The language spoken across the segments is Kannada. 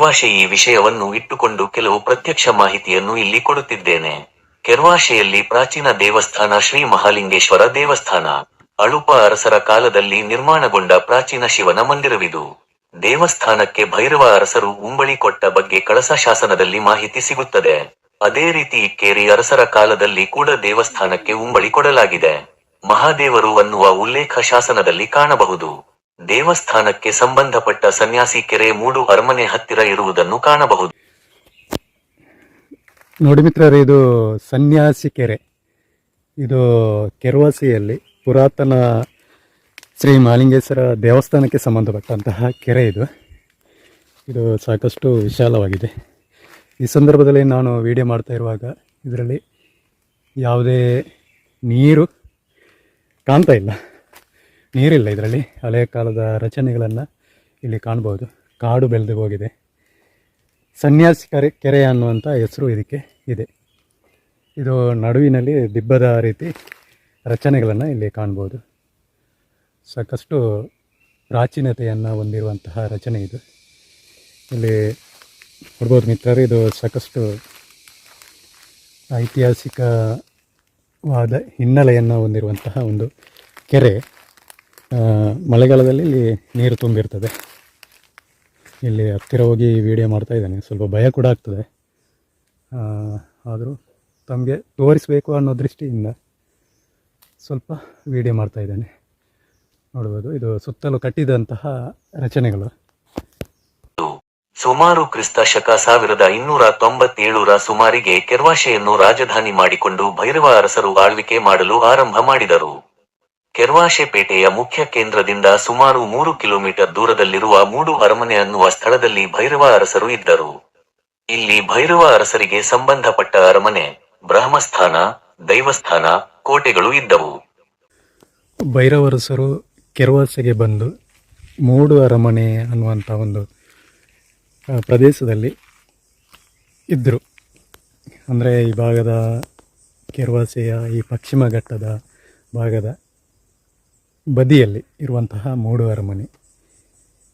ಕೆರ್ವಾಶೆ ಈ ವಿಷಯವನ್ನು ಇಟ್ಟುಕೊಂಡು ಕೆಲವು ಪ್ರತ್ಯಕ್ಷ ಮಾಹಿತಿಯನ್ನು ಇಲ್ಲಿ ಕೊಡುತ್ತಿದ್ದೇನೆ. ಕೆರ್ವಾಶೆಯಲ್ಲಿ ಪ್ರಾಚೀನ ದೇವಸ್ಥಾನ ಶ್ರೀ ಮಹಾಲಿಂಗೇಶ್ವರ ದೇವಸ್ಥಾನ. ಅಳುಪ ಅರಸರ ಕಾಲದಲ್ಲಿ ನಿರ್ಮಾಣಗೊಂಡ ಪ್ರಾಚೀನ ಶಿವನ ಮಂದಿರವಿದು. ದೇವಸ್ಥಾನಕ್ಕೆ ಭೈರವ ಅರಸರು ಉಂಬಳಿ ಕೊಟ್ಟ ಬಗ್ಗೆ ಕಳಸ ಶಾಸನದಲ್ಲಿ ಮಾಹಿತಿ ಸಿಗುತ್ತದೆ. ಅದೇ ರೀತಿ ಇಕ್ಕೇರಿ ಅರಸರ ಕಾಲದಲ್ಲಿ ಕೂಡ ದೇವಸ್ಥಾನಕ್ಕೆ ಉಂಬಳಿ ಕೊಡಲಾಗಿದೆ. ಮಹಾದೇವರು ಅನ್ನುವ ಉಲ್ಲೇಖ ಶಾಸನದಲ್ಲಿ ಕಾಣಬಹುದು. ದೇವಸ್ಥಾನಕ್ಕೆ ಸಂಬಂಧಪಟ್ಟ ಸನ್ಯಾಸಿ ಕೆರೆ ಮೂಡು ಅರಮನೆ ಹತ್ತಿರ ಇರುವುದನ್ನು ಕಾಣಬಹುದು. ನೋಡಿ ಮಿತ್ರರೇ, ಇದು ಸನ್ಯಾಸಿ ಕೆರೆ. ಇದು ಕೆರವಾಸಿಯಲ್ಲಿ ಪುರಾತನ ಶ್ರೀ ಮಾಲಿಂಗೇಶ್ವರ ದೇವಸ್ಥಾನಕ್ಕೆ ಸಂಬಂಧಪಟ್ಟಂತಹ ಕೆರೆ ಇದು. ಇದು ಸಾಕಷ್ಟು ವಿಶಾಲವಾಗಿದೆ. ಈ ಸಂದರ್ಭದಲ್ಲಿ ನಾನು ವಿಡಿಯೋ ಮಾಡ್ತಾ ಇರುವಾಗ ಇದರಲ್ಲಿ ಯಾವುದೇ ನೀರು ಕಾಣ್ತಾ ಇಲ್ಲ. ನೀರಿಲ್ಲ ಇದರಲ್ಲಿ. ಹಳೆಯ ಕಾಲದ ರಚನೆಗಳನ್ನು ಇಲ್ಲಿ ಕಾಣ್ಬೋದು. ಕಾಡು ಬೆಳೆದು ಹೋಗಿದೆ. ಸನ್ಯಾಸಿ ಕೆರೆ ಕೆರೆ ಅನ್ನುವಂಥ ಹೆಸರು ಇದಕ್ಕೆ ಇದೆ. ಇದು ನಡುವಿನಲ್ಲಿ ದಿಬ್ಬದ ರೀತಿ ರಚನೆಗಳನ್ನು ಇಲ್ಲಿ ಕಾಣ್ಬೋದು. ಸಾಕಷ್ಟು ಪ್ರಾಚೀನತೆಯನ್ನು ಹೊಂದಿರುವಂತಹ ರಚನೆ ಇದು. ಇಲ್ಲಿ ನೋಡ್ಬೋದು ಮಿತ್ರರು, ಇದು ಸಾಕಷ್ಟು ಐತಿಹಾಸಿಕವಾದ ಹಿನ್ನೆಲೆಯನ್ನು ಹೊಂದಿರುವಂತಹ ಒಂದು ಕೆರೆ. ಮಳೆಗಾಲದಲ್ಲಿ ಇಲ್ಲಿ ನೀರು ತುಂಬಿರ್ತದೆ. ಇಲ್ಲಿ ಹತ್ತಿರ ಹೋಗಿ ವೀಡಿಯೋ ಮಾಡ್ತಾ ಇದ್ದಾನೆ. ಸ್ವಲ್ಪ ಭಯ ಕೂಡ ಆಗ್ತದೆ. ಆದರೂ ತಮಗೆ ತೋರಿಸಬೇಕು ಅನ್ನೋ ದೃಷ್ಟಿಯಿಂದ ಸ್ವಲ್ಪ ವೀಡಿಯೋ ಮಾಡ್ತಾ ಇದ್ದಾನೆ. ನೋಡ್ಬೋದು, ಇದು ಸುತ್ತಲೂ ಕಟ್ಟಿದಂತಹ ರಚನೆಗಳು. ಸುಮಾರು ಕ್ರಿಸ್ತ ಶಕ ಸಾವಿರದ ಇನ್ನೂರ ತೊಂಬತ್ತೇಳರ ಸುಮಾರಿಗೆ ಕೆರ್ವಾಶೆಯನ್ನು ರಾಜಧಾನಿ ಮಾಡಿಕೊಂಡು ಭೈರವ ಅರಸರು ಆಳ್ವಿಕೆ ಮಾಡಲು ಆರಂಭ ಮಾಡಿದರು. ಕೆರ್ವಾಶೆ ಪೇಟೆಯ ಮುಖ್ಯ ಕೇಂದ್ರದಿಂದ ಸುಮಾರು ಮೂರು ಕಿಲೋಮೀಟರ್ ದೂರದಲ್ಲಿರುವ ಮೂಡು ಅರಮನೆ ಅನ್ನುವ ಸ್ಥಳದಲ್ಲಿ ಭೈರವ ಅರಸರು ಇದ್ದರು. ಇಲ್ಲಿ ಭೈರವ ಅರಸರಿಗೆ ಸಂಬಂಧಪಟ್ಟ ಅರಮನೆ, ಬ್ರಹ್ಮಸ್ಥಾನ, ದೈವಸ್ಥಾನ, ಕೋಟೆಗಳು ಇದ್ದವು. ಭೈರವರಸರು ಕೆರ್ವಾಸೆಗೆ ಬಂದು ಮೂಡು ಅರಮನೆ ಅನ್ನುವಂಥ ಒಂದು ಪ್ರದೇಶದಲ್ಲಿ ಇದ್ದರು ಅಂದರೆ ಈ ಭಾಗದ ಕೆರ್ವಾಸೆಯ ಈ ಪಶ್ಚಿಮ ಘಟ್ಟದ ಭಾಗದ ಬದಿಯಲ್ಲಿ ಇರುವಂತಹ ಮೂಡು ಅರಮನೆ.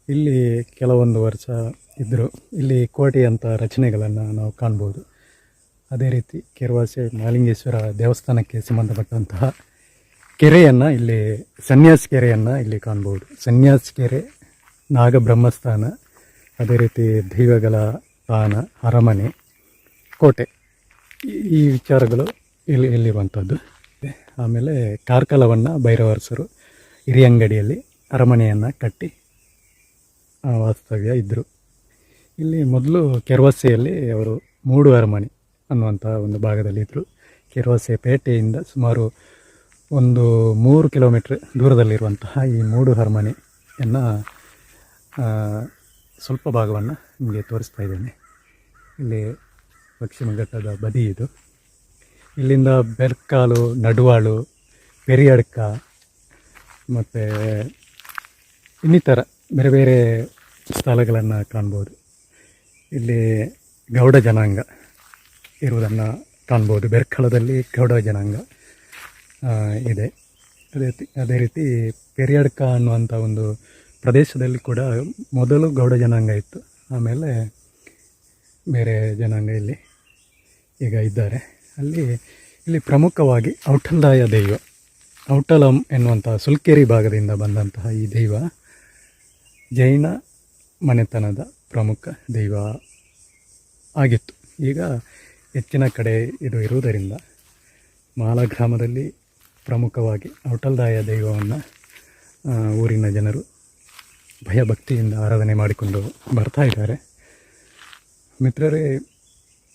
ಇಲ್ಲಿ ಕೆಲವೊಂದು ವರ್ಷ ಇದ್ದರು ಇಲ್ಲಿ ಕೋಟೆಯಂಥ ರಚನೆಗಳನ್ನು ನಾವು ಕಾಣ್ಬೋದು. ಅದೇ ರೀತಿ ಕೆರವಾಸೆ ಮಾಲಿಂಗೇಶ್ವರ ದೇವಸ್ಥಾನಕ್ಕೆ ಸಂಬಂಧಪಟ್ಟಂತಹ ಕೆರೆಯನ್ನು ಇಲ್ಲಿ, ಸನ್ಯಾಸ ಕೆರೆಯನ್ನು ಇಲ್ಲಿ ಕಾಣ್ಬೋದು. ಸನ್ಯಾಸ ಕೆರೆ, ನಾಗಬ್ರಹ್ಮಸ್ಥಾನ, ಅದೇ ರೀತಿ ದೈವಗಳ ತಾನ ಅರಮನೆ, ಕೋಟೆ. ಈ- ವಿಚಾರಗಳು ಇಲ್ಲಿ ಇಲ್ಲಿರುವಂಥದ್ದು ಆಮೇಲೆ ಕಾರ್ಕಲವನ್ನು ಭೈರವರಸರು ಹಿರಿಯಂಗಡಿಯಲ್ಲಿ ಅರಮನೆಯನ್ನು ಕಟ್ಟಿ ವಾಸ್ತವ್ಯ ಇದ್ದರು ಇಲ್ಲಿ ಮೊದಲು ಕೆರವಸೆಯಲ್ಲಿ ಅವರು ಮೂಡು ಅರಮನೆ ಅನ್ನುವಂಥ ಒಂದು ಭಾಗದಲ್ಲಿ ಇದ್ದರು ಕೆರವಸೆ ಪೇಟೆಯಿಂದ ಸುಮಾರು ಒಂದು ಮೂರು ಕಿಲೋಮೀಟ್ರ್ ದೂರದಲ್ಲಿರುವಂತಹ ಈ ಮೂಡು ಅರಮನೆಯನ್ನು ಸ್ವಲ್ಪ ಭಾಗವನ್ನು ನಿಮಗೆ ತೋರಿಸ್ತಾ ಇದ್ದೇನೆ. ಇಲ್ಲಿ ಪಶ್ಚಿಮ ಘಟ್ಟದ ಬದಿ ಇದು. ಇಲ್ಲಿಂದ ಬೆರ್ಕಾಲು, ನಡುವಾಳು, ಪೆರಿಯಡ್ಕ ಮತ್ತು ಇನ್ನಿತರ ಬೇರೆ ಬೇರೆ ಸ್ಥಳಗಳನ್ನು ಕಾಣ್ಬೋದು. ಇಲ್ಲಿ ಗೌಡ ಜನಾಂಗ ಇರುವುದನ್ನು ಕಾಣ್ಬೋದು. ಬೆರ್ಕಳದಲ್ಲಿ ಗೌಡ ಜನಾಂಗ ಇದೆ. ಅದೇ ರೀತಿ ಅದೇ ರೀತಿ ಪೆರಿಯಡ್ಕ ಅನ್ನುವಂಥ ಒಂದು ಪ್ರದೇಶದಲ್ಲಿ ಕೂಡ ಮೊದಲು ಗೌಡ ಜನಾಂಗ ಇತ್ತು. ಆಮೇಲೆ ಬೇರೆ ಜನಾಂಗ ಇಲ್ಲಿ ಈಗ ಇದ್ದಾರೆ. ಅಲ್ಲಿ, ಇಲ್ಲಿ ಪ್ರಮುಖವಾಗಿ ಔಟಂದಾಯ ದೈವ ಔಟಲಂ ಎನ್ನುವಂತಹ ಸುಲ್ಕೇರಿ ಭಾಗದಿಂದ ಬಂದಂತಹ ಈ ದೈವ ಜೈನ ಮನೆತನದ ಪ್ರಮುಖ ದೈವ ಆಗಿತ್ತು. ಈಗ ಹೆಚ್ಚಿನ ಕಡೆ ಇದು ಇರುವುದರಿಂದ ಮಾಲ ಗ್ರಾಮದಲ್ಲಿ ಪ್ರಮುಖವಾಗಿ ಔಟಲ್ದಾಯ ದೈವವನ್ನು ಊರಿನ ಜನರು ಭಯಭಕ್ತಿಯಿಂದ ಆರಾಧನೆ ಮಾಡಿಕೊಂಡು ಬರ್ತಾ ಇದ್ದಾರೆ. ಮಿತ್ರರೇ,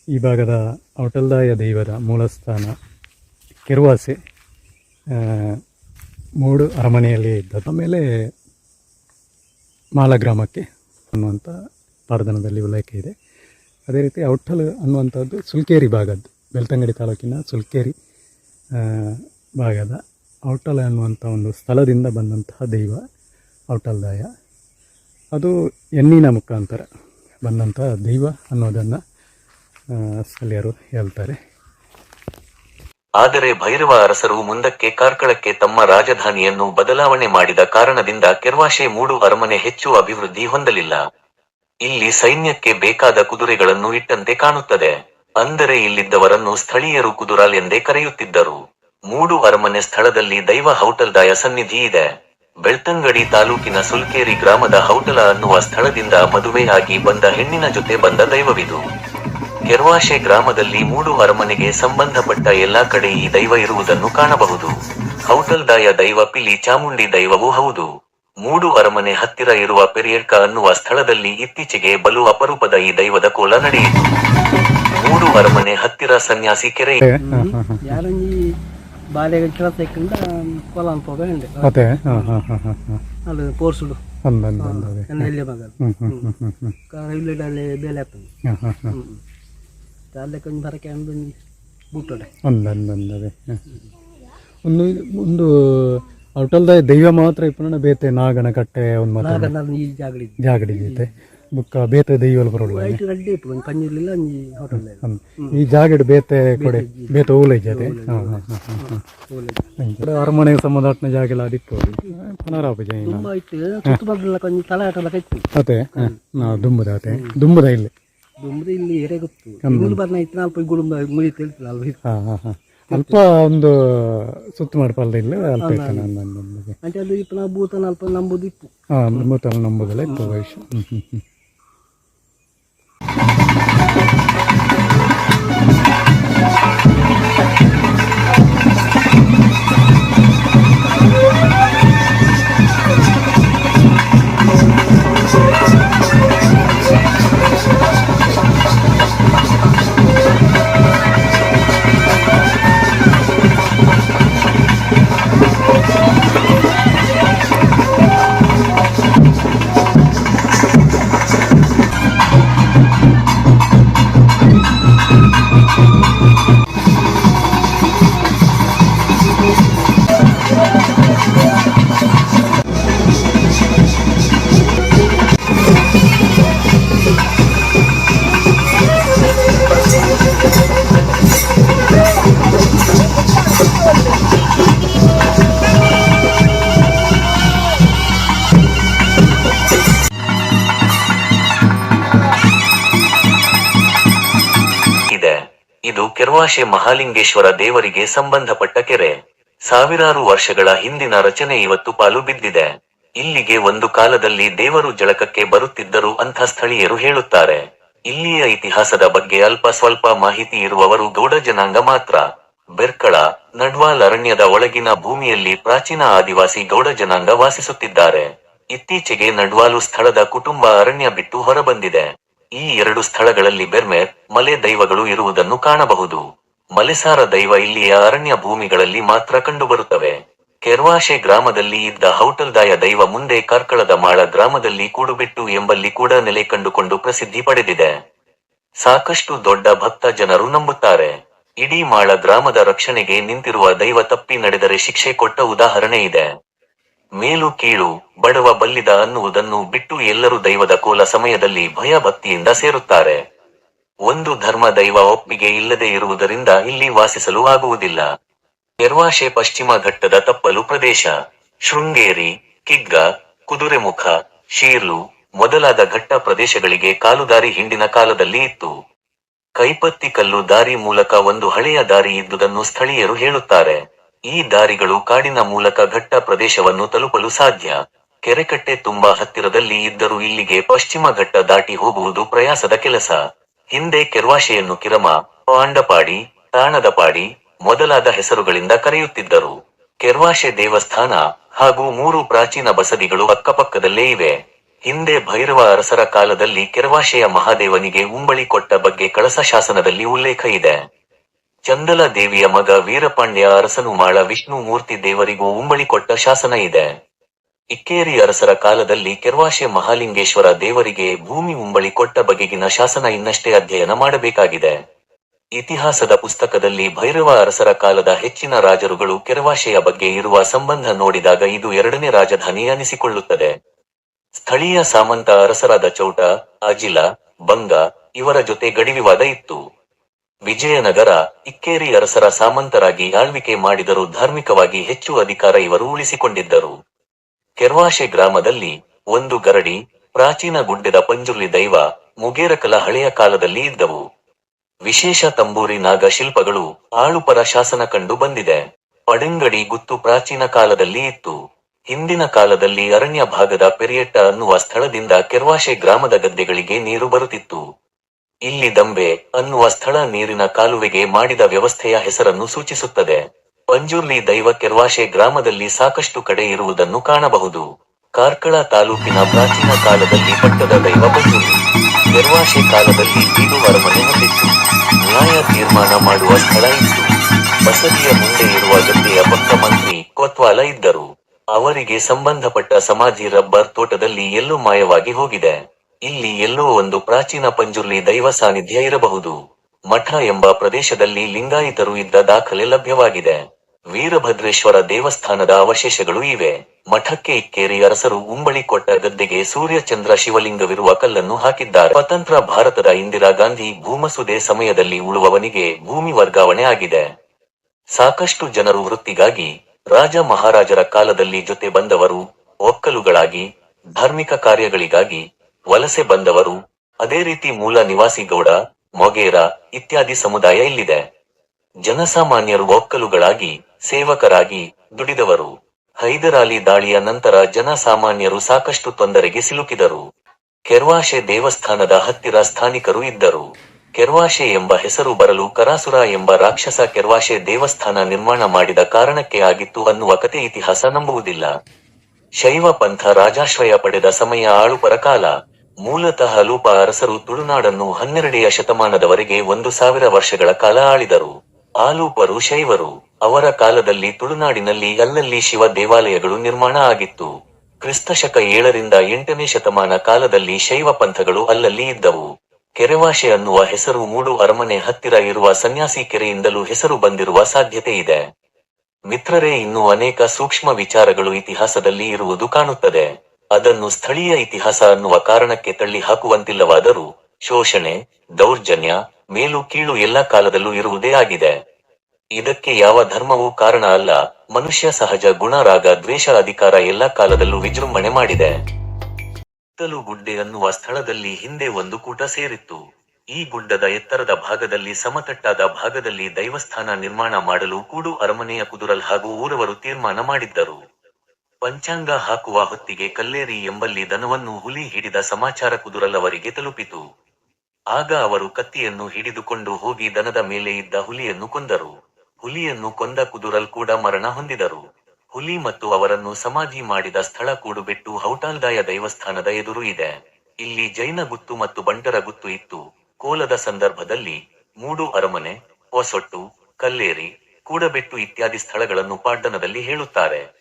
ಈ ಭಾಗದ ಔಟಲ್ದಾಯ ದೈವದ ಮೂಲಸ್ಥಾನ ಕೆರುವಾಸೆ ಮೂಡು ಅರಮನೆಯಲ್ಲಿ ಇದ್ದದ್ದು ಆಮೇಲೆ ಮಾಲ ಗ್ರಾಮಕ್ಕೆ ಅನ್ನುವಂಥ ಪಾರದನದಲ್ಲಿ ಉಲ್ಲೇಖ ಇದೆ. ಅದೇ ರೀತಿ ಔಟ್ಟಲ್ ಅನ್ನುವಂಥದ್ದು ಸುಲ್ಕೇರಿ ಭಾಗದ್ದು. ಬೆಳ್ತಂಗಡಿ ತಾಲೂಕಿನ ಸುಲ್ಕೇರಿ ಭಾಗದ ಔಟಲ್ ಅನ್ನುವಂಥ ಒಂದು ಸ್ಥಳದಿಂದ ಬಂದಂತಹ ದೈವ ಔಟಲ್ದಾಯ. ಅದು ಎಣ್ಣಿನ ಮುಖಾಂತರ ಬಂದಂಥ ದೈವ ಅನ್ನೋದನ್ನು ಸ್ಥಳೀಯರು ಹೇಳ್ತಾರೆ. ಆದರೆ ಭೈರವ ಅರಸರು ಮುಂದಕ್ಕೆ ಕಾರ್ಕಳಕ್ಕೆ ತಮ್ಮ ರಾಜಧಾನಿಯನ್ನು ಬದಲಾವಣೆ ಮಾಡಿದ ಕಾರಣದಿಂದ ಕೆರ್ವಾಶೆ ಮೂಡು ಅರಮನೆ ಹೆಚ್ಚು ಅಭಿವೃದ್ಧಿ ಹೊಂದಲಿಲ್ಲ. ಇಲ್ಲಿ ಸೈನ್ಯಕ್ಕೆ ಬೇಕಾದ ಕುದುರೆಗಳನ್ನು ಇಟ್ಟಂತೆ ಕಾಣುತ್ತದೆ. ಅಂದರೆ ಇಲ್ಲಿದ್ದವರನ್ನು ಸ್ಥಳೀಯರು ಕುದುರಾಲ್ ಎಂದೇ ಕರೆಯುತ್ತಿದ್ದರು. ಮೂಡು ಅರಮನೆ ಸ್ಥಳದಲ್ಲಿ ದೈವ ಹೌಟಲ್ದಾಯ ಸನ್ನಿಧಿ ಇದೆ. ಬೆಳ್ತಂಗಡಿ ತಾಲೂಕಿನ ಸುಲ್ಕೇರಿ ಗ್ರಾಮದ ಹೌಟಲ ಅನ್ನುವ ಸ್ಥಳದಿಂದ ಮದುವೆಯಾಗಿ ಬಂದ ಹೆಣ್ಣಿನ ಜೊತೆ ಬಂದ ದೈವವಿದು. ಕೆರ್ವಾಶೆ ಗ್ರಾಮದಲ್ಲಿ ಮೂಡು ಅರಮನೆಗೆ ಸಂಬಂಧಪಟ್ಟ ಎಲ್ಲಾ ಕಡೆ ಈ ದೈವ ಇರುವುದನ್ನು ಕಾಣಬಹುದು. ಹೌಟಲ್ದಾಯ ದೈವ ಪಿಲಿ ಚಾಮುಂಡಿ ದೈವವೂ ಹೌದು. ಮೂಡು ಅರಮನೆ ಹತ್ತಿರ ಇರುವ ಪೆರಿಯಡ್ಕ ಅನ್ನುವ ಸ್ಥಳದಲ್ಲಿ ಇತ್ತೀಚೆಗೆ ಬಲು ಅಪರೂಪದ ಈ ದೈವದ ಕೋಲ ನಡೆಯಿತು. ಮೂಡು ಅರಮನೆ ಹತ್ತಿರ ಸನ್ಯಾಸಿ ಕೆರೆ ಬಾಲ್ಯಾಗ ಕೆಲಸ ಇಕ್ಕಂಡ ಕೊಲ ಅನ್ಪೋಗ ಹಿಂದೆ ಅದೇ ಹಾಂ ಹಾಂ ಹಾಂ ಹಾಂ ಹಾಂ ಪೋರ್ಸುಡು. ಎಲ್ಲಿ ಮಗ ಬೇಲೆ ಆಗ್ತದೆ. ಅಲ್ಲೇ ಕೊಂಚ ಬರಕ್ಕೆ ಒಂದು ಅಂದ. ಒಂದು ಒಂದು ಔಟಲ್ದ ದೈವ ಮಾತ್ರ ಇಪ್ಪನ ಬೇತೆ ನಾಗನ ಕಟ್ಟೆ ಒಂದು ಮಾತ್ರ. ಈ ಜಾಗಡಿತೆ ಜಾಗಡಿದೈತೆ ಬುಕ್ಕ ಬೇತೆ ದೈವಲ್ ಬರೋಲ್ಲ ವೈಟ್ ರೆಡ್ಡಿ ಇಪ್ಪು ಒಂದು ಪಂಜಿರ್ಲಿಲ್ಲ ಒಂಜಿ ಹೋಟೆಲ್ ಈ ಜಾಗಡ್ ಬೇತೆ ಕೊಡೆ ಬೇತೆ ಓಲೆ ಜಾತೆ ಅರಮನೆ ಸಂಬಂಧಪಟ್ಟ ಜಾಗ ಎಲ್ಲ ಅದಿಪ್ಪೋದು ಪುನರಾಪ ಜೈನ ತುಂಬ ಇತ್ತು. ಸುತ್ತಮುತ್ತಲ ಕೊಂಚ ಕೈತು ಅದೇ. ದುಂಬದ ಇಲ್ಲಿ. ದುಮ್ರಿ ಇಲ್ಲಿ ಎರೆ ಗೊತ್ತು. ಗುಳು ಬರ್ನ ಇತ್ತು ನಾಲ್ಕು ಗುಳುಂಬ ಮುಳಿ ತಿಳಿತಿಲ್ಲ ಅಲ್ವ ಅಲ್ಪ ಒಂದು ಸುತ್ತ ಮಾಡಿ ಇಲ್ಲ ಅಲ್ಪ ಇತ್ತು ನನ್ನ ಇಪ್ಪು ನಾವು ಭೂತನ ಅಲ್ಪ ನಂಬುದು ಇತ್ತು ಹಾಂ ಭೂತನ ನಂಬುದಲ್ಲ ಇತ್ತು ವಯಸ್ಸು ಇದು ಮಹಾಲಿಂಗೇಶ್ವರ ದೇವರಿಗೆ ಸಂಬಂಧಪಟ್ಟ ಕೆರೆ. ಸಾವಿರಾರು ವರ್ಷಗಳ ಹಿಂದಿನ ರಚನೆ ಇವತ್ತು ಪಾಲು ಬಿದ್ದಿದೆ. ಇಲ್ಲಿಗೆ ಒಂದು ಕಾಲದಲ್ಲಿ ದೇವರು ಜಳಕಕ್ಕೆ ಬರುತ್ತಿದ್ದರು ಅಂತ ಸ್ಥಳೀಯರು ಹೇಳುತ್ತಾರೆ. ಇಲ್ಲಿಯ ಇತಿಹಾಸದ ಬಗ್ಗೆ ಅಲ್ಪ ಸ್ವಲ್ಪ ಮಾಹಿತಿ ಇರುವವರು ಗೌಡ ಜನಾಂಗ ಮಾತ್ರ. ಬೆರ್ಕಳ, ನಡ್ವಾಲ್ ಅರಣ್ಯದ ಒಳಗಿನ ಭೂಮಿಯಲ್ಲಿ ಪ್ರಾಚೀನ ಆದಿವಾಸಿ ಗೌಡ ಜನಾಂಗ ವಾಸಿಸುತ್ತಿದ್ದಾರೆ. ಇತ್ತೀಚೆಗೆ ನಡ್ವಾಲು ಸ್ಥಳದ ಕುಟುಂಬ ಅರಣ್ಯ ಬಿಟ್ಟು ಹೊರಬಂದಿದೆ. ಈ ಎರಡು ಸ್ಥಳಗಳಲ್ಲಿ ಬೆರ್ಮೆರ್ ಮಲೆ ದೈವಗಳು ಇರುವುದನ್ನು ಕಾಣಬಹುದು. ಮಲೆಸಾರ ದೈವ ಇಲ್ಲಿಯ ಅರಣ್ಯ ಭೂಮಿಗಳಲ್ಲಿ ಮಾತ್ರ ಕಂಡುಬರುತ್ತವೆ. ಕೆರ್ವಾಶೆ ಗ್ರಾಮದಲ್ಲಿ ಇದ್ದ ಹೌಟಲ್ದಾಯ ದೈವ ಮುಂದೆ ಕಾರ್ಕಳದ ಮಾಳ ಗ್ರಾಮದಲ್ಲಿ ಕೂಡುಬಿಟ್ಟು ಎಂಬಲ್ಲಿ ಕೂಡ ನೆಲೆ ಕಂಡುಕೊಂಡು ಪ್ರಸಿದ್ಧಿ ಪಡೆದಿದೆ. ಸಾಕಷ್ಟು ದೊಡ್ಡ ಭಕ್ತ ಜನರು ನಂಬುತ್ತಾರೆ. ಇಡೀ ಮಾಳ ಗ್ರಾಮದ ರಕ್ಷಣೆಗೆ ನಿಂತಿರುವ ದೈವ ತಪ್ಪಿ ನಡೆದರೆ ಶಿಕ್ಷೆ ಕೊಟ್ಟ ಉದಾಹರಣೆ ಇದೆ. ಮೇಲು ಕೀಳು ಬಡವ ಬಲ್ಲಿದ ಅನ್ನುವುದನ್ನು ಬಿಟ್ಟು ಎಲ್ಲರೂ ದೈವದ ಕೋಲ ಸಮಯದಲ್ಲಿ ಭಯ ಭಕ್ತಿಯಿಂದ ಸೇರುತ್ತಾರೆ. ಒಂದು ಧರ್ಮ ದೈವ ಒಪ್ಪಿಗೆ ಇಲ್ಲದೆ ಇರುವುದರಿಂದ ಇಲ್ಲಿ ವಾಸಿಸಲು ಆಗುವುದಿಲ್ಲ. ಕೆರ್ವಾಶೆ ಪಶ್ಚಿಮ ಘಟ್ಟದ ತಪ್ಪಲು ಪ್ರದೇಶ. ಶೃಂಗೇರಿ, ಕಿಗ್ಗ, ಕುದುರೆಮುಖ, ಶೀರ್ಲು ಮೊದಲಾದ ಘಟ್ಟ ಪ್ರದೇಶಗಳಿಗೆ ಕಾಲುದಾರಿ ಹಿಂಡಿನ ಕಾಲದಲ್ಲಿ ಇತ್ತು. ಕೈಪತ್ತಿ ಕಲ್ಲು ದಾರಿ ಮೂಲಕ ಒಂದು ಹಳೆಯ ದಾರಿ ಇದ್ದುದನ್ನು ಸ್ಥಳೀಯರು ಹೇಳುತ್ತಾರೆ. ಈ ದಾರಿಗಳು ಕಾಡಿನ ಮೂಲಕ ಘಟ್ಟ ಪ್ರದೇಶವನ್ನು ತಲುಪಲು ಸಾಧ್ಯ. ಕೆರೆಕಟ್ಟೆ ತುಂಬಾ ಹತ್ತಿರದಲ್ಲಿ ಇದ್ದರೂ ಇಲ್ಲಿಗೆ ಪಶ್ಚಿಮ ಘಟ್ಟ ದಾಟಿ ಹೋಗುವುದು ಪ್ರಯಾಸದ ಕೆಲಸ. ಹಿಂದೆ ಕೆರ್ವಾಶೆಯನ್ನು ಕಿರಮ, ಪಾಂಡಪಾಡಿ, ತಾಣದಪಾಡಿ ಮೊದಲಾದ ಹೆಸರುಗಳಿಂದ ಕರೆಯುತ್ತಿದ್ದರು. ಕೆರ್ವಾಶೆ ದೇವಸ್ಥಾನ ಹಾಗೂ ಮೂರು ಪ್ರಾಚೀನ ಬಸದಿಗಳು ಅಕ್ಕಪಕ್ಕದಲ್ಲೇ ಇವೆ. ಹಿಂದೆ ಭೈರವ ಅರಸರ ಕಾಲದಲ್ಲಿ ಕೆರ್ವಾಶೆಯ ಮಹಾದೇವನಿಗೆ ಉಂಬಳಿ ಕೊಟ್ಟ ಬಗ್ಗೆ ಕಳಸ ಶಾಸನದಲ್ಲಿ ಉಲ್ಲೇಖ ಇದೆ. ಚಂದಲ ದೇವಿಯ ಮಗ ವೀರಪಾಂಡ್ಯ ಅರಸನು ಮಾಳ ವಿಷ್ಣು ಮೂರ್ತಿ ದೇವರಿಗೂ ಉಂಬಳಿ ಕೊಟ್ಟ ಶಾಸನ ಇದೆ. ಇಕ್ಕೇರಿ ಅರಸರ ಕಾಲದಲ್ಲಿ ಕೆರ್ವಾಶೆ ಮಹಾಲಿಂಗೇಶ್ವರ ದೇವರಿಗೆ ಭೂಮಿ ಉಂಬಳಿ ಕೊಟ್ಟ ಬಗೆಗಿನ ಶಾಸನ ಇನ್ನಷ್ಟೇ ಅಧ್ಯಯನ ಮಾಡಬೇಕಾಗಿದೆ. ಇತಿಹಾಸದ ಪುಸ್ತಕದಲ್ಲಿ ಭೈರವ ಅರಸರ ಕಾಲದ ಹೆಚ್ಚಿನ ರಾಜರುಗಳು ಕೆರವಾಶೆಯ ಬಗ್ಗೆ ಇರುವ ಸಂಬಂಧ ನೋಡಿದಾಗ ಇದು ಎರಡನೇ ರಾಜಧಾನಿ ಅನಿಸಿಕೊಳ್ಳುತ್ತದೆ. ಸ್ಥಳೀಯ ಸಾಮಂತ ಅರಸರಾದ ಚೌಟ, ಅಜಿಲ, ಬಂಗ ಇವರ ಜೊತೆ ಗಡಿವಿವಾದ ಇತ್ತು. ವಿಜಯನಗರ ಇಕ್ಕೇರಿ ಅರಸರ ಸಾಮಂತರಾಗಿ ಆಳ್ವಿಕೆ ಮಾಡಿದರೂ ಧಾರ್ಮಿಕವಾಗಿ ಹೆಚ್ಚು ಅಧಿಕಾರ ಇವರು ಉಳಿಸಿಕೊಂಡಿದ್ದರು. ಕೆರ್ವಾಶೆ ಗ್ರಾಮದಲ್ಲಿ ಒಂದು ಗರಡಿ, ಪ್ರಾಚೀನ ಗುಡ್ಡದ ಪಂಜುರ್ಲಿ ದೈವ ಮುಗೇರಕಲ ಹಳೆಯ ಕಾಲದಲ್ಲಿ ಇದ್ದವು. ವಿಶೇಷ ತಂಬೂರಿ ನಾಗ ಶಿಲ್ಪಗಳು ಆಳುಪರ ಶಾಸನ ಕಂಡು ಬಂದಿದೆ. ಪಡೆಂಗಡಿ ಗುತ್ತು ಪ್ರಾಚೀನ ಕಾಲದಲ್ಲಿ ಇತ್ತು. ಹಿಂದಿನ ಕಾಲದಲ್ಲಿ ಅರಣ್ಯ ಭಾಗದ ಪೆರಿಯಟ್ಟ ಅನ್ನುವ ಸ್ಥಳದಿಂದ ಕೆರ್ವಾಶೆ ಗ್ರಾಮದ ಗದ್ದೆಗಳಿಗೆ ನೀರು ಬರುತ್ತಿತ್ತು. ಇಲ್ಲಿ ದಂಬೆ ಅನ್ನುವ ಸ್ಥಳ ನೀರಿನ ಕಾಲುವೆಗೆ ಮಾಡಿದ ವ್ಯವಸ್ಥೆಯ ಹೆಸರನ್ನು ಸೂಚಿಸುತ್ತದೆ. ಪಂಜುರ್ಲಿ ದೈವ ಕೆರ್ವಾಶೆ ಗ್ರಾಮದಲ್ಲಿ ಸಾಕಷ್ಟು ಕಡೆ ಇರುವುದನ್ನು ಕಾಣಬಹುದು. ಕಾರ್ಕಳ ತಾಲೂಕಿನ ಪ್ರಾಚೀನ ಕಾಲದಲ್ಲಿ ಪಟ್ಟದ ದೈವ ಪಂಜುರ್ಲಿ. ಕೆರ್ವಾಶೆ ಕಾಲದಲ್ಲಿ ಬೀಡು ಅರಮನೆ ಹೊಂದಿತ್ತು. ನ್ಯಾಯ ತೀರ್ಮಾನ ಮಾಡುವ ಸ್ಥಳ ಇತ್ತು. ಬಸದಿಯ ಮುಂದೆ ಇರುವ ಗದ್ದೆಯ ಪಕ್ಕ ಮಂತ್ರಿ ಕೊತ್ವಾಲ ಇದ್ದರು. ಅವರಿಗೆ ಸಂಬಂಧಪಟ್ಟ ಸಮಾಜಿ ರಬ್ಬರ್ ತೋಟದಲ್ಲಿ ಎಲ್ಲೂ ಮಾಯವಾಗಿ ಹೋಗಿದೆ. ಇಲ್ಲಿ ಎಲ್ಲೋ ಒಂದು ಪ್ರಾಚೀನ ಪಂಜುರ್ಲಿ ದೈವ ಸಾನ್ನಿಧ್ಯ ಇರಬಹುದು. ಮಠ ಎಂಬ ಪ್ರದೇಶದಲ್ಲಿ ಲಿಂಗಾಯಿತರು ಇದ್ದ ದಾಖಲೆ ಲಭ್ಯವಾಗಿದೆ. ವೀರಭದ್ರೇಶ್ವರ ದೇವಸ್ಥಾನದ ಅವಶೇಷಗಳು ಇವೆ. ಮಠಕ್ಕೆ ಇಕ್ಕೇರಿ ಅರಸರು ಉಂಬಳಿ ಕೊಟ್ಟ ಗದ್ದೆಗೆ ಸೂರ್ಯಚಂದ್ರ ಶಿವಲಿಂಗವಿರುವ ಕಲ್ಲನ್ನು ಹಾಕಿದ್ದಾರೆ. ಸ್ವತಂತ್ರ ಭಾರತದ ಇಂದಿರಾ ಗಾಂಧಿ ಭೂಮಸುದೆ ಸಮಯದಲ್ಲಿ ಉಳುವವನಿಗೆ ಭೂಮಿ ವರ್ಗಾವಣೆ ಆಗಿದೆ. ಸಾಕಷ್ಟು ಜನರು ವೃತ್ತಿಗಾಗಿ, ರಾಜ ಮಹಾರಾಜರ ಕಾಲದಲ್ಲಿ ಜೊತೆ ಬಂದವರು, ಒಕ್ಕಲುಗಳಾಗಿ, ಧಾರ್ಮಿಕ ಕಾರ್ಯಗಳಿಗಾಗಿ ವಲಸೆ ಬಂದವರು, ಅದೇ ರೀತಿ ಮೂಲ ನಿವಾಸಿ ಗೌಡ, ಮೊಗೇರ ಇತ್ಯಾದಿ ಸಮುದಾಯ ಇಲ್ಲಿದೆ. ಜನಸಾಮಾನ್ಯರು ಒಕ್ಕಲುಗಳಾಗಿ, ಸೇವಕರಾಗಿ ದುಡಿದವರು. ಹೈದರಾಲಿ ದಾಳಿಯ ನಂತರ ಜನಸಾಮಾನ್ಯರು ಸಾಕಷ್ಟು ತೊಂದರೆಗೆ ಸಿಲುಕಿದರು. ಕೆರ್ವಾಶೆ ದೇವಸ್ಥಾನದ ಹತ್ತಿರ ಸ್ಥಾನಿಕರು ಇದ್ದರು. ಕೆರ್ವಾಶೆ ಎಂಬ ಹೆಸರು ಬರಲು ಕರಾಸುರ ಎಂಬ ರಾಕ್ಷಸ ಕೆರ್ವಾಶೆ ದೇವಸ್ಥಾನ ನಿರ್ಮಾಣ ಮಾಡಿದ ಕಾರಣಕ್ಕೆ ಆಗಿತ್ತು ಅನ್ನುವ ಕತೆ ಇತಿಹಾಸ ನಂಬುವುದಿಲ್ಲ. ಶೈವ ಪಂಥ ರಾಜಾಶ್ರಯ ಪಡೆದ ಸಮಯ ಆಳುಪರ ಕಾಲ. ಮೂಲತಃ ಲೂಪ ಅರಸರು ತುಳುನಾಡನ್ನು ಹನ್ನೆರಡೆಯ ಶತಮಾನದವರೆಗೆ ಒಂದು ಸಾವಿರ ವರ್ಷಗಳ ಕಾಲ ಆಳಿದರು. ಆಲೂಪರು ಶೈವರು. ಅವರ ಕಾಲದಲ್ಲಿ ತುಳುನಾಡಿನಲ್ಲಿ ಅಲ್ಲಲ್ಲಿ ಶಿವ ದೇವಾಲಯಗಳು ನಿರ್ಮಾಣ ಆಗಿತ್ತು. ಕ್ರಿಸ್ತಶಕ ಏಳರಿಂದ ಎಂಟನೇ ಶತಮಾನ ಕಾಲದಲ್ಲಿ ಶೈವ ಪಂಥಗಳು ಅಲ್ಲಲ್ಲಿ ಇದ್ದವು. ಕೆರೆವಾಶೆ ಅನ್ನುವ ಹೆಸರು ಮೂಡು ಅರಮನೆ ಹತ್ತಿರ ಇರುವ ಸನ್ಯಾಸಿ ಕೆರೆಯಿಂದಲೂ ಹೆಸರು ಬಂದಿರುವ ಸಾಧ್ಯತೆ ಇದೆ. ಮಿತ್ರರೇ, ಇನ್ನೂ ಅನೇಕ ಸೂಕ್ಷ್ಮ ವಿಚಾರಗಳು ಇತಿಹಾಸದಲ್ಲಿ ಇರುವುದು ಕಾಣುತ್ತದೆ. ಅದನ್ನು ಸ್ಥಳೀಯ ಇತಿಹಾಸ ಅನ್ನುವ ಕಾರಣಕ್ಕೆ ತಳ್ಳಿ ಹಾಕುವಂತಿಲ್ಲವಾದರೂ ಶೋಷಣೆ, ದೌರ್ಜನ್ಯ, ಮೇಲು ಕೀಳು ಎಲ್ಲ ಕಾಲದಲ್ಲೂ ಇರುವುದೇ ಆಗಿದೆ. ಇದಕ್ಕೆ ಯಾವ ಧರ್ಮವೂ ಕಾರಣ ಅಲ್ಲ. ಮನುಷ್ಯ ಸಹಜ ಗುಣ, ರಾಗ, ದ್ವೇಷ, ಅಧಿಕಾರ ಎಲ್ಲ ಕಾಲದಲ್ಲೂ ವಿಜೃಂಭಣೆ ಮಾಡಿದೆ. ಸುತ್ತಲು ಗುಡ್ಡೆ ಅನ್ನುವ ಸ್ಥಳದಲ್ಲಿ ಹಿಂದೆ ಒಂದು ಕೂಟ ಸೇರಿತ್ತು. ಈ ಗುಡ್ಡದ ಎತ್ತರದ ಭಾಗದಲ್ಲಿ ಸಮತಟ್ಟಾದ ಭಾಗದಲ್ಲಿ ದೈವಸ್ಥಾನ ನಿರ್ಮಾಣ ಮಾಡಲು ಕೂಡು ಅರಮನೆಯ ಕುದುರಲ್ ಹಾಗೂ ಊರವರು ತೀರ್ಮಾನ ಮಾಡಿದ್ದರು. ಪಂಚಾಂಗ ಹಾಕುವ ಹೊತ್ತಿಗೆ ಕಲ್ಲೇರಿ ಎಂಬಲ್ಲಿ ದನವನ್ನು ಹುಲಿ ಹಿಡಿದ ಸಮಾಚಾರ ಕುದುರಲವರಿಗೆ ತಲುಪಿತು. ಆಗ ಅವರು ಕತ್ತಿಯನ್ನು ಹಿಡಿದುಕೊಂಡು ಹೋಗಿ ದನದ ಮೇಲೆ ಇದ್ದ ಹುಲಿಯನ್ನು ಕೊಂದರು. ಹುಲಿಯನ್ನು ಕೊಂದ ಕುದುರಲ್ ಕೂಡ ಮರಣ ಹೊಂದಿದರು. ಹುಲಿ ಮತ್ತು ಅವರನ್ನು ಸಮಾಧಿ ಮಾಡಿದ ಸ್ಥಳ ಕೂಡುಬೆಟ್ಟು ಹೌಟಾಲ್ದಾಯ ದೈವಸ್ಥಾನದ ಎದುರು ಇದೆ. ಇಲ್ಲಿ ಜೈನ ಗುತ್ತು ಮತ್ತು ಬಂಟರ ಗುತ್ತು ಇತ್ತು. ಕೋಲದ ಸಂದರ್ಭದಲ್ಲಿ ಮೂಡು ಅರಮನೆ, ಹೊಸೊಟ್ಟು, ಕಲ್ಲೇರಿ, ಕೂಡಬೆಟ್ಟು ಇತ್ಯಾದಿ ಸ್ಥಳಗಳನ್ನು ಪಾಡ್ಡನದಲ್ಲಿ ಹೇಳುತ್ತಾರೆ.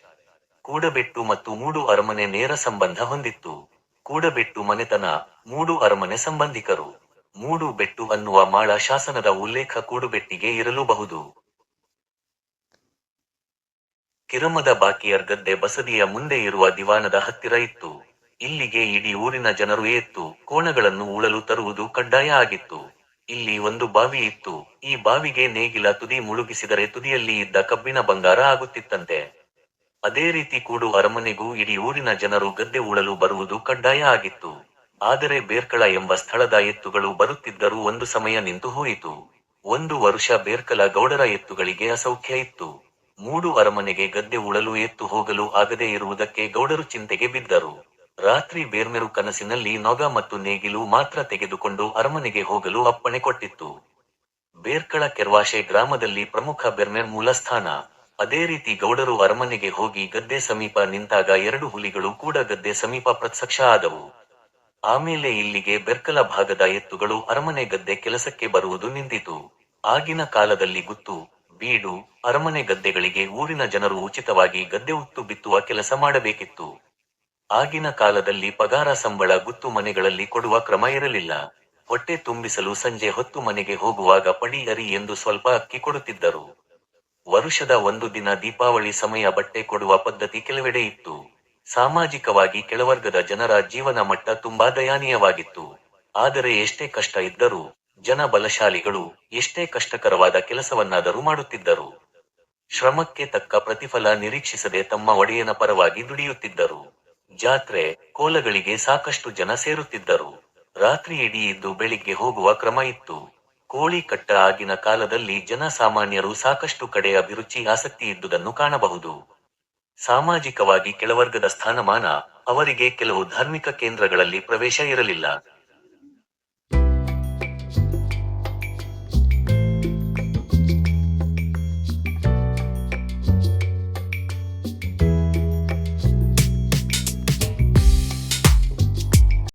ಕೂಡಬೆಟ್ಟು ಮತ್ತು ಮೂಡು ಅರಮನೆ ನೇರ ಸಂಬಂಧ ಹೊಂದಿತ್ತು. ಕೂಡಬೆಟ್ಟು ಮನೆತನ, ಮೂಡು ಅರಮನೆ ಸಂಬಂಧಿಕರು. ಮೂಡು ಬೆಟ್ಟು ಅನ್ನುವ ಮಾಳ ಶಾಸನದ ಉಲ್ಲೇಖ ಕೂಡುಬೆಟ್ಟಿಗೆ ಇರಲೂಬಹುದು. ಕಿರಮದ ಬಾಕಿಯರ್ ಗದ್ದೆ ಬಸದಿಯ ಮುಂದೆ ಇರುವ ದಿವಾನದ ಹತ್ತಿರ ಇತ್ತು. ಇಲ್ಲಿಗೆ ಇಡೀ ಊರಿನ ಜನರು ಎತ್ತು ಕೋಣಗಳನ್ನು ಉಳಲು ತರುವುದು ಕಡ್ಡಾಯ ಆಗಿತ್ತು. ಇಲ್ಲಿ ಒಂದು ಬಾವಿ ಇತ್ತು. ಈ ಬಾವಿಗೆ ನೇಗಿಲ ತುದಿ ಮುಳುಗಿಸಿದರೆ ತುದಿಯಲ್ಲಿ ಇದ್ದ ಕಬ್ಬಿನ ಬಂಗಾರ ಆಗುತ್ತಿತ್ತಂತೆ. ಅದೇ ರೀತಿ ಕೂಡು ಅರಮನೆಗೂ ಇಡೀ ಊರಿನ ಜನರು ಗದ್ದೆ ಉಳಲು ಬರುವುದು ಕಡ್ಡಾಯ ಆಗಿತ್ತು. ಆದರೆ ಬೇರ್ಕಳ ಎಂಬ ಸ್ಥಳದ ಎತ್ತುಗಳು ಬರುತ್ತಿದ್ದರೂ ಒಂದು ಸಮಯ ನಿಂತು ಹೋಯಿತು. ಒಂದು ವರುಷ ಬೇರ್ಕಲ ಗೌಡರ ಎತ್ತುಗಳಿಗೆ ಅಸೌಖ್ಯ ಇತ್ತು. ಮೂಡು ಅರಮನೆಗೆ ಗದ್ದೆ ಉಳಲು ಎತ್ತು ಹೋಗಲು ಆಗದೇ ಇರುವುದಕ್ಕೆ ಗೌಡರು ಚಿಂತೆಗೆ ಬಿದ್ದರು. ರಾತ್ರಿ ಬೇರ್ಮೆರು ಕನಸಿನಲ್ಲಿ ನೊಗ ಮತ್ತು ನೇಗಿಲು ಮಾತ್ರ ತೆಗೆದುಕೊಂಡು ಅರಮನೆಗೆ ಹೋಗಲು ಅಪ್ಪಣೆ ಕೊಟ್ಟಿತ್ತು. ಬೇರ್ಕಳ ಕೆರ್ವಾಶೆ ಗ್ರಾಮದಲ್ಲಿ ಪ್ರಮುಖ ಬೆರ್ಮೆರ್ ಮೂಲ ಸ್ಥಾನ ಅದೇ ರೀತಿ ಗೌಡರು ಅರಮನೆಗೆ ಹೋಗಿ ಗದ್ದೆ ಸಮೀಪ ನಿಂತಾಗ ಎರಡು ಹುಲಿಗಳು ಕೂಡ ಗದ್ದೆ ಸಮೀಪ ಪ್ರತ್ಯಕ್ಷ ಆದವು. ಆಮೇಲೆ ಇಲ್ಲಿಗೆ ಬೆರ್ಕಲ ಭಾಗದ ಎತ್ತುಗಳು ಅರಮನೆ ಗದ್ದೆ ಕೆಲಸಕ್ಕೆ ಬರುವುದು ನಿಂತಿತು. ಆಗಿನ ಕಾಲದಲ್ಲಿ ಗುತ್ತು, ಬೀಡು, ಅರಮನೆ ಗದ್ದೆಗಳಿಗೆ ಊರಿನ ಜನರು ಉಚಿತವಾಗಿ ಗದ್ದೆ ಉತ್ತು ಬಿತ್ತುವ ಕೆಲಸ ಮಾಡಬೇಕಿತ್ತು. ಆಗಿನ ಕಾಲದಲ್ಲಿ ಪಗಾರ ಸಂಬಳ ಗುತ್ತು ಮನೆಗಳಲ್ಲಿ ಕೊಡುವ ಕ್ರಮ ಇರಲಿಲ್ಲ. ಹೊಟ್ಟೆ ತುಂಬಿಸಲು ಸಂಜೆ ಹೊತ್ತು ಮನೆಗೆ ಹೋಗುವಾಗ ಪಡಿ ಅರಿ ಎಂದು ಸ್ವಲ್ಪ ಅಕ್ಕಿ ಕೊಡುತ್ತಿದ್ದರು. ವರುಷದ ಒಂದು ದಿನ ದೀಪಾವಳಿ ಸಮಯ ಬಟ್ಟೆ ಕೊಡುವ ಪದ್ಧತಿ ಕೆಲವೆಡೆ ಇತ್ತು. ಸಾಮಾಜಿಕವಾಗಿ ಕೆಳವರ್ಗದ ಜನರ ಜೀವನ ಮಟ್ಟ ತುಂಬಾ ದಯಾನೀಯವಾಗಿತ್ತು. ಆದರೆ ಎಷ್ಟೇ ಕಷ್ಟ ಇದ್ದರೂ ಜನ ಬಲಶಾಲಿಗಳು ಎಷ್ಟೇ ಕಷ್ಟಕರವಾದ ಕೆಲಸವನ್ನಾದರೂ ಮಾಡುತ್ತಿದ್ದರು. ಶ್ರಮಕ್ಕೆ ತಕ್ಕ ಪ್ರತಿಫಲ ನಿರೀಕ್ಷಿಸದೆ ತಮ್ಮ ಒಡೆಯನ ಪರವಾಗಿ ದುಡಿಯುತ್ತಿದ್ದರು. ಜಾತ್ರೆ, ಕೋಲಗಳಿಗೆ ಸಾಕಷ್ಟು ಜನ ಸೇರುತ್ತಿದ್ದರು. ರಾತ್ರಿ ಇಡೀ ಇದ್ದು ಬೆಳಿಗ್ಗೆ ಹೋಗುವ ಕ್ರಮ ಇತ್ತು. ಕೋಳಿ ಕಟ್ಟ ಆಗಿನ ಕಾಲದಲ್ಲಿ ಜನಸಾಮಾನ್ಯರು ಸಾಕಷ್ಟು ಕಡೆ ಅಭಿರುಚಿ ಆಸಕ್ತಿ ಇದ್ದುದನ್ನು ಕಾಣಬಹುದು. ಸಾಮಾಜಿಕವಾಗಿ ಕೆಳವರ್ಗದ ಸ್ಥಾನಮಾನ ಅವರಿಗೆ ಕೆಲವು ಧಾರ್ಮಿಕ ಕೇಂದ್ರಗಳಲ್ಲಿ ಪ್ರವೇಶ ಇರಲಿಲ್ಲ.